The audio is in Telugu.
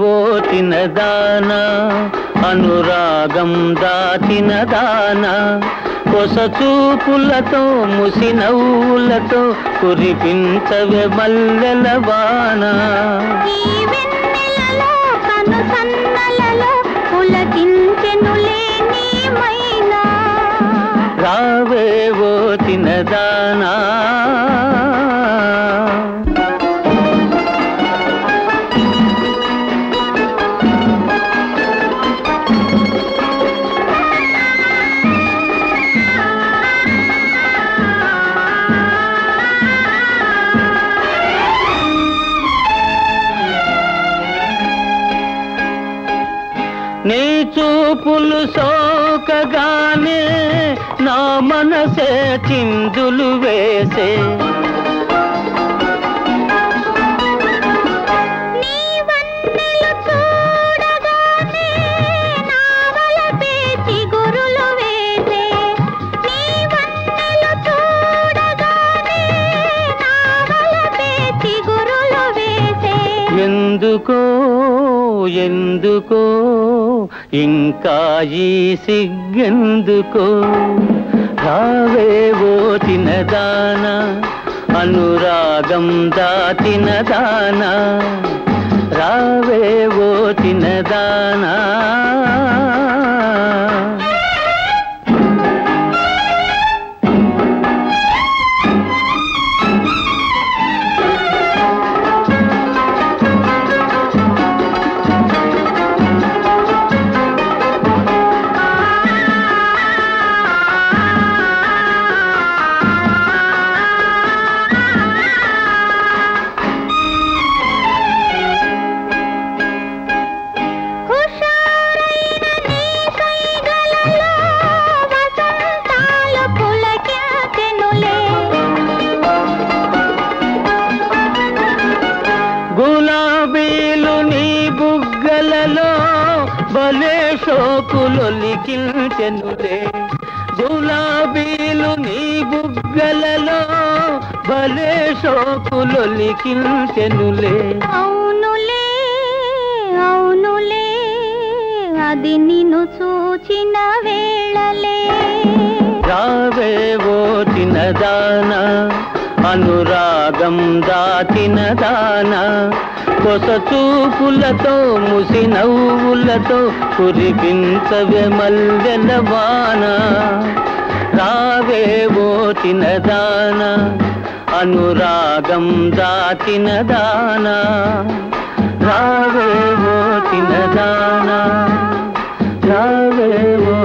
ఓతిన దాన అనురాగం దాచిన దాన. కొస చూపులతో ముసి నవ్వులతో కురిపించవే మల్లెల వాన. ఈ వెన్నెలలో నీ చూపులు సోకగానే నా మనసే చిందులు వేసే. ఎందుకో ఎందుకో ఇంకా ఈ సిగ్గెందుకో? రావేవో తినదాన అనురాగం దాచిన దాన రావేవో తినదానా భలే షోకులొలికించెనులే గులాబీలు నీ బుగ్గలలో భలే షోకులొలికించెనులే అవునులే అవునులే అది నిన్ను చూచిన వేళలే. రావేవో తినదాన అనురాగం దాచిన దాన కొస చూపులతో ముసి నవ్వులతో కురిపించవే మల్లెల వాన. రావే ఓటిన దాన అనురాగం దాచిన దాన. రావే రావేవో తినదాన రావేవో